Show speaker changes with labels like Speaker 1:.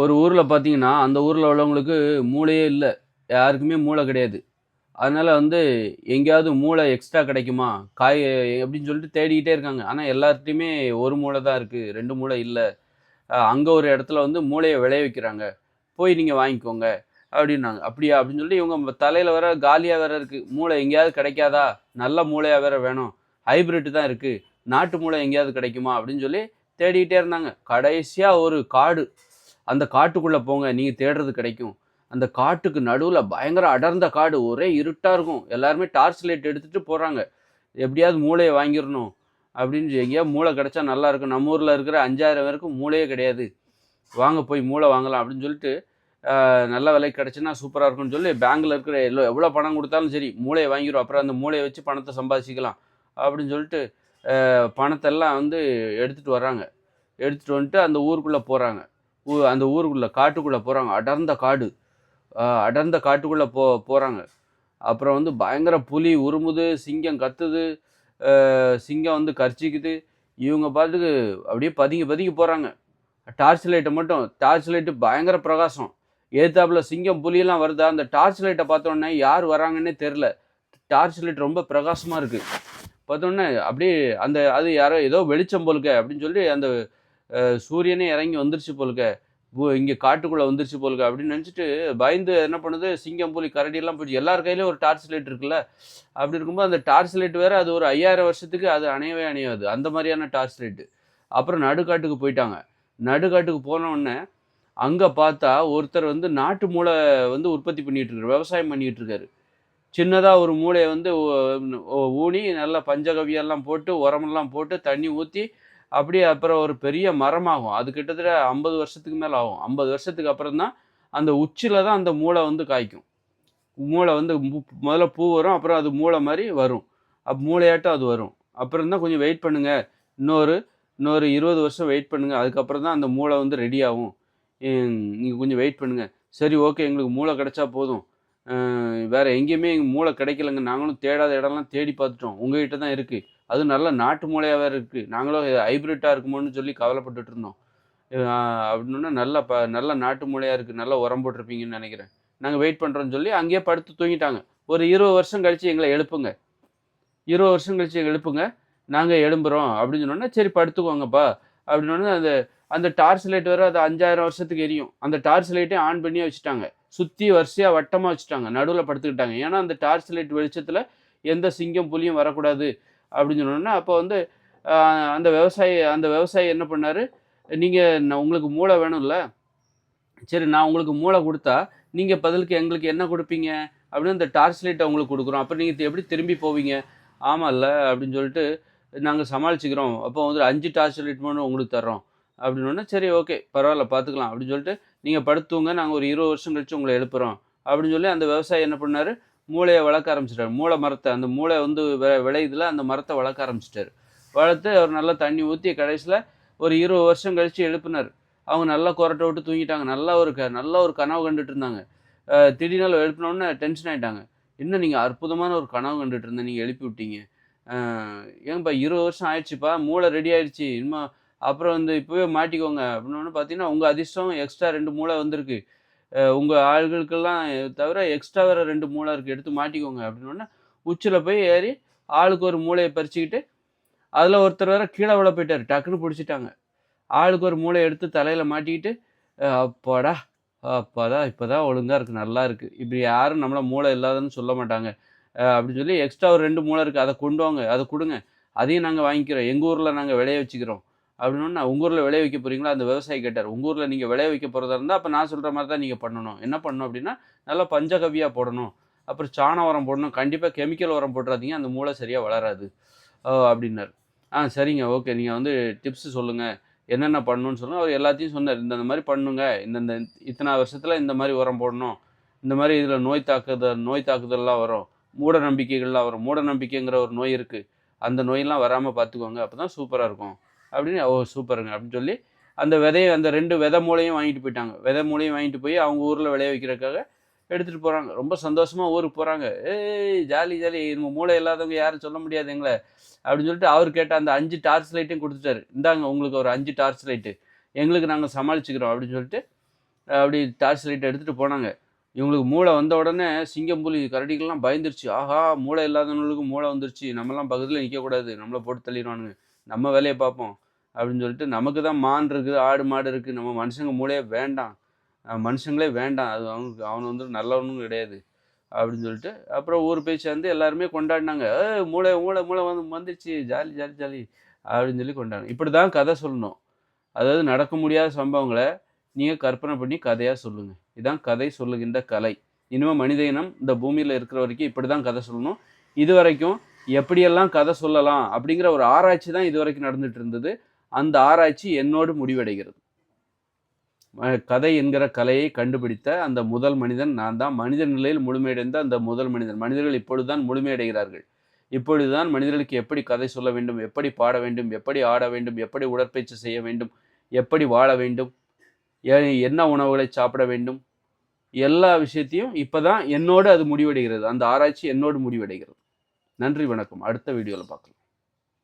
Speaker 1: ஒரு ஊரில் பார்த்தீங்கன்னா அந்த ஊரில் உள்ளவங்களுக்கு மூளையே இல்லை. யாருக்குமே மூளை கிடையாது. அதனால் வந்து எங்கேயாவது மூளை எக்ஸ்ட்ரா கிடைக்குமா? காய் அப்படின்னு சொல்லிட்டு தேடிக்கிட்டே இருக்காங்க. ஆனால் எல்லார்ட்டையுமே ஒரு மூளை தான் இருக்குது ரெண்டு மூளை இல்லை. அங்கே ஒரு இடத்துல வந்து மூளையை விளைய வைக்கிறாங்க. போய் நீங்கள் வாங்கிக்கோங்க அப்படின்னாங்க. அப்படியா? அப்படின்னு சொல்லி இவங்க தலையில் வேற காலியாக வேற இருக்குது மூளை எங்கேயாவது கிடைக்காதா? நல்ல மூளையாக வேற வேணும். ஹைப்ரிட்டு தான் இருக்குது நாட்டு மூளை எங்கேயாவது கிடைக்குமா? அப்படின்னு சொல்லி தேடிக்கிட்டே இருந்தாங்க. கடைசியாக ஒரு காடு. அந்த காட்டுக்குள்ளே போங்க நீங்கள் தேடுறது கிடைக்கும். அந்த காட்டுக்கு நடுவில் பயங்கர அடர்ந்த காடு ஒரே இருட்டாக இருக்கும். எல்லாருமே டார்ச் லைட் எடுத்துகிட்டு போகிறாங்க எப்படியாவது மூளையை வாங்கிடணும் அப்படின்னு எங்கேயா மூளை கிடச்சா நல்லா இருக்கும். நம்ம ஊரில் இருக்கிற அஞ்சாயிரம் பேருக்கு மூளையே கிடையாது. வாங்க போய் மூளை வாங்கலாம் அப்படின்னு சொல்லிட்டு நல்ல விலைக்கு கிடச்சுன்னா சூப்பராக இருக்கும்னு சொல்லி பேங்கில் இருக்கிற எல்லோ எவ்வளோ பணம் கொடுத்தாலும் சரி மூளையை வாங்கிடும் அப்புறம் அந்த மூளையை வச்சு பணத்தை சம்பாதிச்சிக்கலாம் அப்படின்னு சொல்லிட்டு பணத்தெல்லாம் வந்து எடுத்துகிட்டு வர்றாங்க. எடுத்துகிட்டு வந்துட்டு அந்த ஊருக்குள்ளே போகிறாங்க அந்த ஊருக்குள்ளே காட்டுக்குள்ளே போகிறாங்க அடர்ந்த காடு. அடர்ந்த காட்டுக்குள்ளே போ போகிறாங்க அப்புறம் வந்து பயங்கர புலி உருமுது சிங்கம் கத்துது சிங்கம் வந்து கர்ச்சிக்குது. இவங்க பார்த்துக்கு அப்படியே பதுங்கி பதுங்கி போகிறாங்க டார்ச் லைட்டை மட்டும் டார்ச் லைட்டு பயங்கர பிரகாசம். ஏத்தாப்புல சிங்கம் புலியெல்லாம் வருதா? அந்த டார்ச் லைட்டை பார்த்தோன்னே யார் வராங்கன்னே தெரில டார்ச் லைட் ரொம்ப பிரகாசமாக இருக்குது பார்த்தோன்னே அப்படியே அந்த அது யாரோ ஏதோ வெளிச்சம் போலுக்க அப்படின்னு சொல்லி அந்த சூரியனே இறங்கி வந்துருச்சு போலுக்க. இங்கே காட்டுக்குள்ளே வந்துருச்சு போலுக்க அப்படின்னு நினச்சிட்டு பயந்து என்ன பண்ணுது? சிங்கம் புலி கரடியெல்லாம் போயிடுச்சு. எல்லார் கையிலையும் ஒரு டார்ச் லைட் இருக்குல்ல? அப்படி இருக்கும்போது அந்த டார்ச் லைட் வேறு அது ஒரு ஐயாயிரம் வருஷத்துக்கு அது அணையவே அணையாது. அந்த மாதிரியான டார்ச் லைட்டு அப்புறம் நடுக்காட்டுக்கு போயிட்டாங்க. நடுக்காட்டுக்கு போனவுடனே அங்கே பார்த்தா ஒருத்தர் வந்து நாட்டு மூளை வந்து உற்பத்தி பண்ணிகிட்டு இருக்காரு. விவசாயம் பண்ணிகிட்டு இருக்காரு. சின்னதாக ஒரு மூளையை வந்து ஊனி நல்லா பஞ்சகவியெல்லாம் போட்டு உரமெல்லாம் போட்டு தண்ணி ஊற்றி அப்படியே அப்புறம் ஒரு பெரிய மரமாகும். அது கிட்டத்தட்ட ஐம்பது வருஷத்துக்கு மேலே ஆகும். ஐம்பது வருஷத்துக்கு அப்புறம் தான் அந்த உச்சியில் தான் அந்த மூளை வந்து காய்க்கும். மூளை வந்து முதல்ல பூ வரும் அப்புறம் அது மூளை மாதிரி வரும். அப் மூளையாட்டம் அது வரும். அப்புறம் தான் கொஞ்சம் வெயிட் பண்ணுங்கள் இன்னொரு இன்னொரு இருபது வருஷம் வெயிட் பண்ணுங்கள் அதுக்கப்புறம் தான் அந்த மூளை வந்து ரெடி ஆகும். நீங்கள் கொஞ்சம் வெயிட் பண்ணுங்கள் சரி ஓகே எங்களுக்கு மூளை கிடைச்சா போதும். வேறு எங்கேயுமே எங்கள் மூளை கிடைக்கலங்க. நாங்களும் தேடாத இடம்லாம் தேடி பார்த்துட்டோம். உங்கள்கிட்ட தான் இருக்குது அது நல்ல நாட்டு மூளையாக வேறு இருக்குது நாங்களும் ஹைப்ரிட்டாக இருக்குமோன்னு சொல்லி கவலைப்பட்டுட்டு இருந்தோம் அப்படின்னா நல்ல ப நல்ல நாட்டு மூளையாக இருக்குது நல்லா உரம் போட்டிருப்பீங்கன்னு நினைக்கிறேன். நாங்கள் வெயிட் பண்ணுறோன்னு சொல்லி அங்கேயே படுத்து தூங்கிட்டாங்க. ஒரு இருபது வருஷம் கழித்து எங்களை எழுப்புங்க. இருபது வருஷம் கழித்து எங்களை எழுப்புங்க. நாங்கள் எழும்புறோம் அப்படின்னு சொன்னோன்னா சரி படுத்துக்கோங்கப்பா. அப்படின்னு அந்த அந்த டார்ச் லைட் வேறு அது அஞ்சாயிரம் வருஷத்துக்கு எரியும். அந்த டார்ச் லைட்டே ஆன் பண்ணி வச்சுட்டாங்க. சுற்றி வரிசையாக வட்டமாக வச்சுட்டாங்க. நடுவில் படுத்துக்கிட்டாங்க. ஏன்னா அந்த டார்ச் லைட் வெளிச்சத்தில் எந்த சிங்கம் புலியும் வரக்கூடாது. அப்படின்னு சொன்னோன்னா அப்போ வந்து அந்த விவசாயி அந்த விவசாயி என்ன பண்ணார்? நீங்கள் உங்களுக்கு மூளை வேணும்ல. சரி நான் உங்களுக்கு மூளை கொடுத்தா நீங்கள் பதிலுக்கு எங்களுக்கு என்ன கொடுப்பீங்க? அப்படின்னு அந்த டார்ச் லைட்டை உங்களுக்கு கொடுக்குறோம். அப்புறம் நீங்கள் எப்படி திரும்பி போவீங்க? ஆமாம்ல அப்படின்னு சொல்லிட்டு நாங்கள் சமாளிச்சுக்கிறோம். அப்போ வந்து அஞ்சு டார்ச் லைட் மட்டும் உங்களுக்கு தர்றோம். அப்படின்னு சரி ஓகே பரவாயில்ல பார்த்துக்கலாம் அப்படின்னு சொல்லிட்டு நீங்கள் படுத்துவங்க நாங்கள் ஒரு இருபது வருஷம் கழிச்சு உங்களை எழுப்புறோம். அப்படின்னு சொல்லி அந்த விவசாயி என்ன பண்ணார்? மூளையை வளர்க்க ஆரம்பிச்சிட்டாரு. மூளை மரத்தை அந்த மூளை வந்து விளையுதுல அந்த மரத்தை வளர்க்க ஆரம்பிச்சிட்டாரு. வளர்த்து அவர் நல்லா தண்ணி ஊற்றி கடைசியில் ஒரு இருபது வருஷம் கழிச்சு எழுப்பினார். அவங்க நல்லா கொரட்டை விட்டு தூங்கிட்டாங்க. நல்லா ஒரு க நல்ல ஒரு கனவு கண்டுட்டு இருந்தாங்க. அஹ் திடீர்னு எழுப்பினோடனே டென்ஷன் ஆகிட்டாங்க இன்னும் நீங்கள் அற்புதமான ஒரு கனவு கண்டுட்டு இருந்தேன் நீங்கள் எழுப்பி விட்டீங்க. ஏன்ப்பா ஏங்கப்பா இருபது வருஷம் ஆயிடுச்சுப்பா மூளை ரெடி ஆயிடுச்சு. இன்னும் அப்புறம் வந்து இப்போவே மாட்டிக்கோங்க. அப்படின்னு பார்த்தீங்கன்னா உங்கள் அதிர்ஷ்டம் எக்ஸ்ட்ரா ரெண்டு மூளை வந்திருக்கு. உங்கள் ஆள்களுக்கெல்லாம் தவிர எக்ஸ்ட்ரா வேற ரெண்டு மூளை இருக்குது எடுத்து மாட்டிக்கோங்க அப்படின்னு உச்சியில் போய் ஏறி ஆளுக்கு ஒரு மூளையை பறிச்சுக்கிட்டு அதில் ஒருத்தர் வேற கீழே விழ போயிட்டாரு டக்குன்னு பிடிச்சிட்டாங்க. ஆளுக்கு ஒரு மூளை எடுத்து தலையில் மாட்டிக்கிட்டு அஹ் அப்பாடா அப்பாதான் இப்போதான் ஒழுங்காக இருக்குது நல்லா இருக்குது இப்படி யாரும் நம்மளை மூளை இல்லாதன்னு சொல்ல மாட்டாங்க. அப்படின்னு சொல்லி எக்ஸ்ட்ரா ஒரு ரெண்டு மூளை இருக்குது அதை கொண்டு வாங்க அதை கொடுங்க. அதையும் நாங்கள் வாங்கிக்கிறோம். எங்கள் ஊரில் நாங்கள் விளைய வச்சுக்கிறோம். அப்படின்னு உங்கள் ஊரில் விளைய வைக்க போகிறீங்களா அந்த விவசாயி கேட்டார். உங்கள் ஊரில் நீங்கள் விளைய வைக்க போகிறதா இருந்தால் அப்போ நான் சொல்கிற மாதிரி தான் நீங்கள் பண்ணணும். என்ன பண்ணணும் அப்படின்னா நல்லா பஞ்சகவியாக போடணும். அப்புறம் சாண உரம் போடணும். கண்டிப்பாக கெமிக்கல் உரம் போட்டுறாதீங்க. அந்த மூளை சரியாக வளராது. அப்படின்னார். ஆ சரிங்க. ஓகே. நீங்கள் வந்து டிப்ஸ் சொல்லுங்கள் என்னென்ன பண்ணணும்னு சொல்லுங்கள் அவர் எல்லாத்தையும் சொன்னார். இந்த மாதிரி பண்ணுங்க. இந்தந்த இத்தனை வருஷத்தில் இந்த மாதிரி உரம் போடணும். இந்த மாதிரி இதில் நோய் தாக்குதல் நோய் தாக்குதல்லாம் வரும். மூட நம்பிக்கைகள்லாம் வரும். மூட நம்பிக்கைங்கிற ஒரு நோய் இருக்குது அந்த நோயெல்லாம் வராமல் பார்த்துக்கோங்க. அப்போ தான் சூப்பராக இருக்கும். அப்படின்னு ஓ சூப்பருங்க அப்படின்னு சொல்லி அந்த விதையை அந்த ரெண்டு விதை மூளையும் வாங்கிட்டு போயிட்டாங்க. விதை மூளையும் வாங்கிட்டு போய் அவங்க ஊரில் விளைய வைக்கிறதுக்காக எடுத்துகிட்டு போகிறாங்க ரொம்ப சந்தோஷமாக ஊருக்கு போகிறாங்க ஏய் ஜாலி ஜாலி நம்ம மூளை இல்லாதவங்க யாரும் சொல்ல முடியாது எங்களை அப்படின்னு சொல்லிட்டு அவர் கேட்ட அந்த அஞ்சு டார்ச் லைட்டையும் கொடுத்துட்டாரு. இந்தாங்க உங்களுக்கு ஒரு அஞ்சு டார்ச் லைட்டு எங்களுக்கு நாங்கள் சமாளிச்சுக்கிறோம் அப்படின்னு சொல்லிட்டு அப்படி டார்ச் லைட் எடுத்துகிட்டு போனாங்க. இவங்களுக்கு மூளை வந்த உடனே சிங்கம் புலி கரடிகள்லாம் பயந்துருச்சு. ஆஹா மூளை இல்லாதவங்களுக்கு மூளை வந்துருச்சு. நம்மலாம் பக்கத்தில் நிற்கக்கூடாது நம்மளை போட்டு தள்ளிடுவானுங்க. நம்ம வேலையை பார்ப்போம் அப்படின்னு சொல்லிட்டு நமக்கு தான் மான் இருக்குது ஆடு மாடு இருக்குது. நம்ம மனுஷங்க மூளையே வேண்டாம். மனுஷங்களே வேண்டாம். அது அவனுக்கு அவன் வந்து நல்லவனும் கிடையாது அப்படின்னு சொல்லிட்டு அப்புறம் ஊர் போய் சேர்ந்து எல்லாருமே கொண்டாடினாங்க. மூளை மூளை மூளை வந்து வந்துருச்சு. ஜாலி ஜாலி ஜாலி அப்படின்னு சொல்லி கொண்டாடணும் இப்படி தான் கதை சொல்லணும். அதாவது நடக்க முடியாத சம்பவங்களை நீங்கள் கற்பனை பண்ணி கதையாக சொல்லுங்கள் இதான் கதை சொல்லுகின்ற கலை. இனிமேல் மனித இனம் இந்த பூமியில் இருக்கிற வரைக்கும் இப்படி தான் கதை சொல்லணும். இது வரைக்கும் எப்படியெல்லாம் கதை சொல்லலாம் அப்படிங்கிற ஒரு ஆராய்ச்சி தான் இது வரைக்கும் நடந்துட்டு இருந்தது. அந்த ஆராய்ச்சி என்னோடு முடிவடைகிறது. கதை என்கிற கலையை கண்டுபிடித்த அந்த முதல் மனிதன் நான் தான். மனித நிலையில் முழுமையடைந்த அந்த முதல் மனிதன். மனிதர்கள் இப்பொழுதுதான் முழுமையடைகிறார்கள். இப்பொழுதுதான் மனிதர்களுக்கு எப்படி கதை சொல்ல வேண்டும் எப்படி பாட வேண்டும் எப்படி ஆட வேண்டும் எப்படி உடற்பயிற்சி செய்ய வேண்டும் எப்படி வாழ வேண்டும் ஏ- என்ன உணவுகளை சாப்பிட வேண்டும் எல்லா விஷயத்தையும் இப்பதான் என்னோடு அது முடிவடைகிறது. அந்த ஆராய்ச்சி என்னோடு முடிவடைகிறது. நன்றி வணக்கம். அடுத்த வீடியோவில் பார்க்கலாம்.